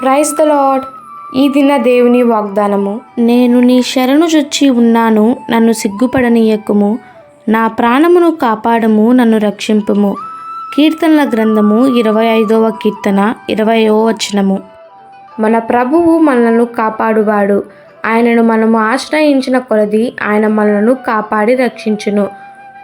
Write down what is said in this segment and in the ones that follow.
Praise the lord ఈ దిన దేవుని వాగ్దానము. నేను నీ శరణు చొచ్చి ఉన్నాను నన్ను సిగ్గుపడనీయకుము. నా ప్రాణమును కాపాడము నన్ను రక్షింపుము. కీర్తనల గ్రంథము ఇరవై ఐదవ కీర్తన ఇరవయో వచనము. మన ప్రభువు మనలను కాపాడువాడు. ఆయనను మనము ఆశ్రయించిన కొలది ఆయన మనలను కాపాడి రక్షించును.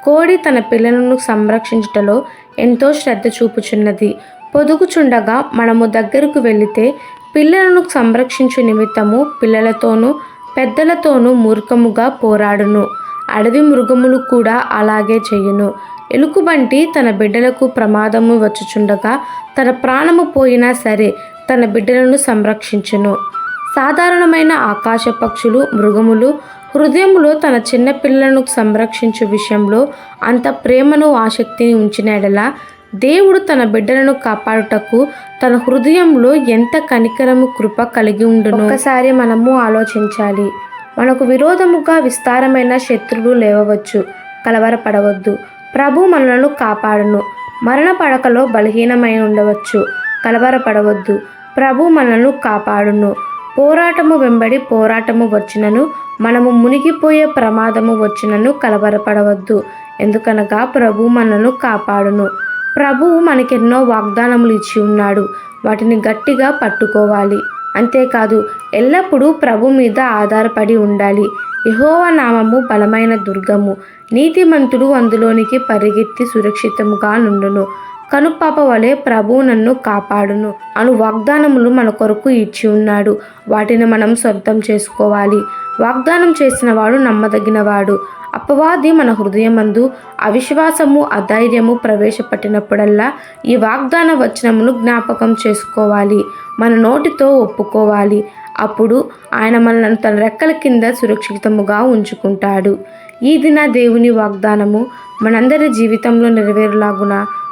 కోడి తన పిల్లలను సంరక్షించుటలో ఎంతో శ్రద్ధ చూపుచున్నది. పొదుగుచుండగా మనము దగ్గరకు వెళితే పిల్లలను సంరక్షించు నిమిత్తము పిల్లలతోనూ పెద్దలతోనూ మూర్ఖముగా పోరాడును. అడవి మృగములు కూడా అలాగే చేయును. ఎలుకబంటి తన బిడ్డలకు ప్రమాదము వచ్చుచుండగా తన ప్రాణము పోయినా సరే తన బిడ్డలను సంరక్షించును. సాధారణమైన ఆకాశ పక్షులు మృగములు హృదయములో తన చిన్న పిల్లలను సంరక్షించు విషయంలో అంత ప్రేమను ఆసక్తిని ఉంచిన దేవుడు తన బిడ్డలను కాపాడుటకు తన హృదయంలో ఎంత కనికరము కృప కలిగి ఉండును? ఒకసారి మనము ఆలోచించాలి. మనకు విరోధముగా విస్తారమైన శత్రులు లేవవచ్చు కలవరపడవద్దు. ప్రభు మనలను కాపాడును. మరణ పడకలో బలహీనమై ఉండవచ్చు కలవరపడవద్దు. ప్రభు మనలను కాపాడును. పోరాటము వెంబడి పోరాటము వచ్చినను మనము మునిగిపోయే ప్రమాదము వచ్చినను కలవరపడవద్దు. ఎందుకనగా ప్రభు మనను కాపాడును. ప్రభువు మనకెన్నో వాగ్దానములు ఇచ్చి ఉన్నాడు. వాటిని గట్టిగా పట్టుకోవాలి. అంతేకాదు ఎల్లప్పుడూ ప్రభు మీద ఆధారపడి ఉండాలి. యహోవ నామము బలమైన దుర్గము. నీతిమంతుడు అందులోనికి పరిగెత్తి సురక్షితముగా నుండును. కనుపాప వలె ప్రభు నన్ను కాపాడును అను వాగ్దానములు మన కొరకు ఇచ్చి ఉన్నాడు. వాటిని మనం సొంతం చేసుకోవాలి. వాగ్దానం చేసిన వాడు నమ్మదగినవాడు. అపవాది మన హృదయమందు అవిశ్వాసము అధైర్యము ప్రవేశపెట్టినప్పుడల్లా ఈ వాగ్దాన వచనమును జ్ఞాపకం చేసుకోవాలి. మన నోటితో ఒప్పుకోవాలి. అప్పుడు ఆయన మనల్ని తన రెక్కల కింద సురక్షితముగా ఉంచుకుంటాడు. ఈ దిన దేవుని వాగ్దానము మనందరి జీవితంలో నెరవేరులాగున?